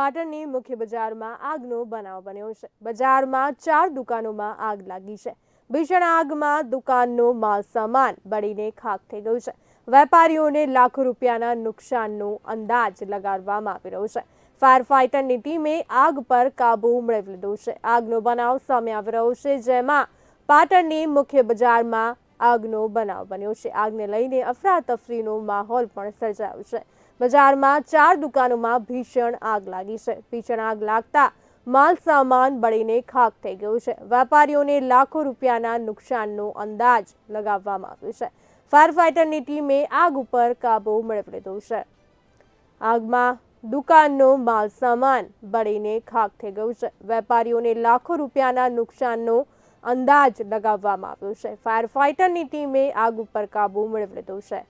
પાટણની મુખ્ય બજારમાં આગનો બનાવ બન્યો છે. બજારમાં ચાર દુકાનોમાં આગ લાગી છે. ભીષણ આગમાં દુકાનનો માલ સામાન બળીને ખાક થઈ ગયું છે. વેપારીઓને લાખો રૂપિયાના નુકસાનનો અંદાજ લગાડવામાં આવી રહ્યો છે. ફાયર ફાઇટરની ટીમે આગ પર કાબુ મેળવી લીધો છે. આગનો બનાવ સામે આવી રહ્યો છે, જેમાં પાટણની મુખ્ય બજારમાં આગનો બનાવ બન્યો છે. આગને લઈને અફરાતફરીનો માહોલ પણ સર્જાયો છે. બજારમાં ચાર દુકાનોમાં ભીષણ આગ લાગી છે. ભીષણ આગ લાગતા માલ સામાન બળીને ખાક થઈ ગયું છે. વેપારીઓને લાખો રૂપિયાના નુકસાનનો અંદાજ લગાવવામાં આવ્યો છે. ફાયર ફાઇટરની ટીમે આગ ઉપર કાબુ મેળવી લીધો છે. આગમાં દુકાનનો માલ સામાન બળીને ખાખ થઈ ગયું છે. વેપારીઓને લાખો રૂપિયાના નુકસાનનો અંદાજ લગાવવામાં આવ્યો છે. ફાયર ફાઇટરની ટીમે આગ ઉપર કાબુ મેળવી લીધો છે.